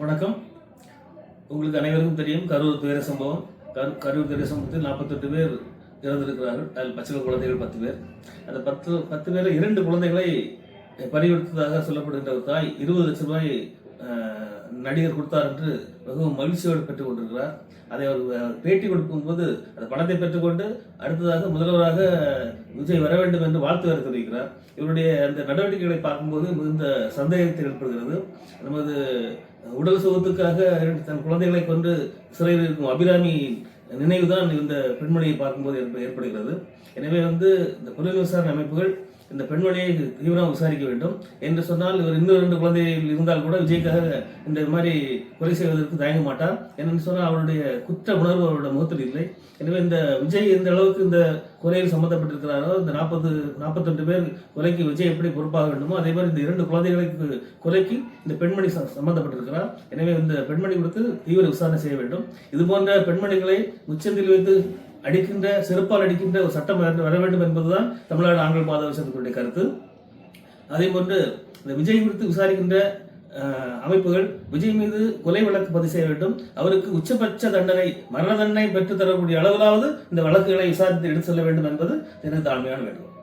வணக்கம். உங்களுக்கு அனைவருக்கும் தெரியும் கரூர் துயர சம்பவம். கரு கரூர் துயர சம்பவத்தில் நாற்பத்தெட்டு பேர் இறந்திருக்கிறார்கள். அதில் பச்சில குழந்தைகள் பத்து பேர். அந்த பத்து பத்து பேரில் இரண்டு குழந்தைகளை பறிகொடுத்ததாக சொல்லப்படுகின்ற ஒரு தாய் இருபது லட்சம் ரூபாய் நடிகர் கொடுத்தார் என்று மிகவும் மகிழ்ச்சியோடு பெற்றுக் கொண்டிருக்கிறார் அதை அவர் அவர் பேட்டி கொடுக்கும்போது அந்த பணத்தை பெற்றுக்கொண்டு அடுத்ததாக முதல்வராக விஜய் வர வேண்டும் என்று வாழ்த்து வேறு தெரிவிக்கிறார். இவருடைய அந்த நடவடிக்கைகளை பார்க்கும்போது மிகுந்த சந்தேகத்தை ஏற்படுகிறது. நமது உடல் சுகத்துக்காக தன் குழந்தைகளை கொண்டு சிறையில் இருக்கும் அபிராமி நினைவுதான் இந்த பெண்மணியை பார்க்கும்போது ஏற்ப- ஏற்படுகிறது. எனவே வந்து இந்த புலன் விசாரணை அமைப்புகள் இந்த பெண்மணியை தீவிரம் விசாரிக்க வேண்டும் என்று சொன்னால் இவர் இன்னும் ரெண்டு குழந்தைகள் இருந்தால் கூட விஜய்க்காக இந்த மாதிரி கொலை செய்வதற்கு தயங்க மாட்டார். என்னென்னு சொன்னால் அவருடைய குற்ற உணர்வு அவருடைய முகத்தில் இல்லை. எனவே இந்த விஜய் எந்த அளவுக்கு இந்த கொலையில் சம்மந்தப்பட்டிருக்கிறாரோ இந்த நாற்பது நாற்பத்தெட்டு பேர் கொலைக்கு விஜய் எப்படி பொறுப்பாக வேண்டுமோ அதே மாதிரி இந்த இரண்டு குழந்தைகளுக்கு கொலைக்கு இந்த பெண்மணி ச- எனவே இந்த பெண்மணி குறித்து தீவிர விசாரணை செய்ய வேண்டும். இது போன்ற பெண்மணிகளை உச்சத்தில் வைத்து அடிக்கின்ற செருப்பால் அடிக்கின்ற ஒரு சட்டம் வர வர வேண்டும் என்பதுதான் தமிழ்நாடு ஆண்கள் பாதுகாப்பு கருத்து. அதே போன்று இந்த விஜய் குறித்து விசாரிக்கின்ற அமைப்புகள் விஜய் மீது கொலை வழக்கு பதிவு செய்ய வேண்டும். அவருக்கு உச்சபட்ச தண்டனை மரண தண்டனை பெற்று தரக்கூடிய அளவிலாவது இந்த வழக்குகளை விசாரித்து எடுத்து செல்ல வேண்டும் என்பது எனது தாழ்மையான வேண்டுகோள்.